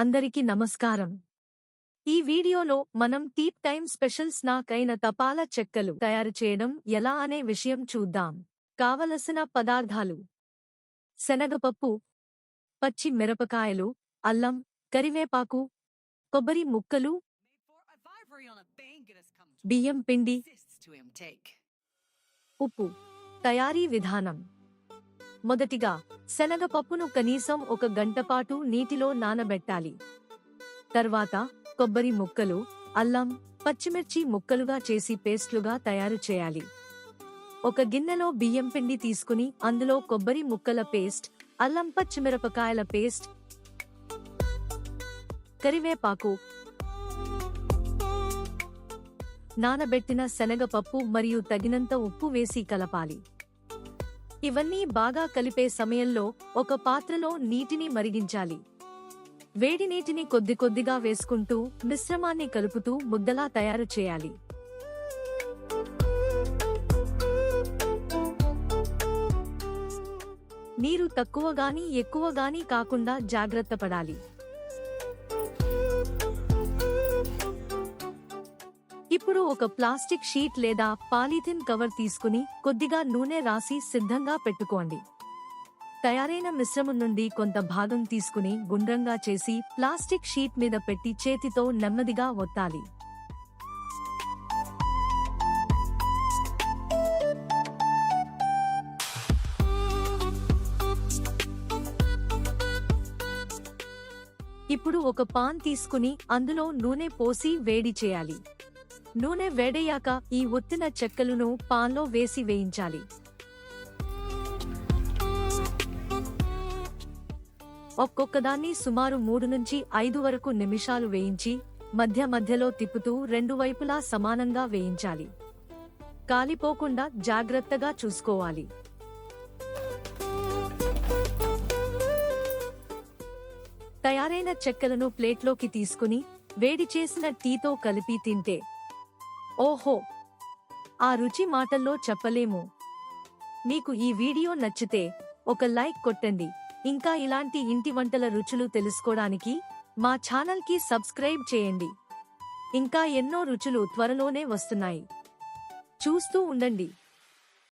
అందరికీ నమస్కారం. ఈ వీడియోలో మనం టీప్ టైం స్పెషల్ స్నాక్ అయిన తపాలా చెక్కలు తయారు చేయడం ఎలా అనే విషయం చూద్దాం. కావలసిన పదార్థాలు. శనగపప్పు పచ్చి మిరపకాయలు అల్లం కరివేపాకు కొబ్బరి ముక్కలు బియ్యం పిండి ఉప్పు తయారీ విధానం. మొదటిగా శనగపప్పును కనీసం ఒక గంటపాటు నీటిలో నానబెట్టాలి. తర్వాత కొబ్బరి ముక్కలు అల్లం పచ్చిమిర్చి ముక్కలుగా చేసి పేస్ట్లుగా తయారు చేయాలి. ఒక గిన్నెలో బియ్యం పిండి తీసుకుని అందులో కొబ్బరి ముక్కల పేస్ట్ అల్లం పచ్చిమిరపకాయల పేస్ట్ కరివేపాకు నానబెట్టిన శనగపప్పు మరియు తగినంత ఉప్పు వేసి కలపాలి. ఇవన్నీ బాగా కలిపే సమయంలో ఒక పాత్రలో నీటిని మరిగించాలి. వేడి నీటిని కొద్ది కొద్దిగా వేసుకుంటూ మిశ్రమాన్ని కలుపుతూ ముద్దలా తయారు చేయాలి. నీరు తక్కువగాని ఎక్కువగాని కాకుండా జాగ్రత్త పడాలి. ఇప్పుడు ఒక ప్లాస్టిక్ షీట్ లేదా పాలిథిన్ కవర్ తీసుకుని కొద్దిగా నూనె రాసి సిద్ధంగా పెట్టుకోండి. తయారైన మిశ్రమం నుండి కొంత భాగం తీసుకుని గుండ్రంగా చేసి ప్లాస్టిక్ షీట్ మీద పెట్టి చేతితో నెమ్మదిగా ఒత్తాలి. ఇప్పుడు ఒక పాన్ తీసుకుని అందులో నూనె పోసి వేడి చేయాలి. నూనె వేడయ్యాక ఈ ఒత్తిన చెక్కలను పాన్లో వేసి వేయించాలి. ఒక్కొక్కదాన్ని సుమారు మూడు నుంచి ఐదు వరకు నిమిషాలు వేయించి మధ్య మధ్యలో తిప్పుతూ రెండు వైపులా సమానంగా వేయించాలి. కాలిపోకుండా జాగ్రత్తగా చూసుకోవాలి. తయారైన చెక్కలను ప్లేట్లోకి తీసుకుని వేడి చేసిన టీతో కలిపి తింటే ఓహో ఆ రుచి మాటల్లో చెప్పలేము. మీకు ఈ వీడియో నచ్చితే ఒక లైక్ కొట్టండి. ఇంకా ఇలాంటి ఇంటి వంటల రుచులు తెలుసుకోవడానికి మా ఛానల్కి సబ్స్క్రైబ్ చేయండి. ఇంకా ఎన్నో రుచులు త్వరలోనే వస్తున్నాయి. చూస్తూ ఉండండి.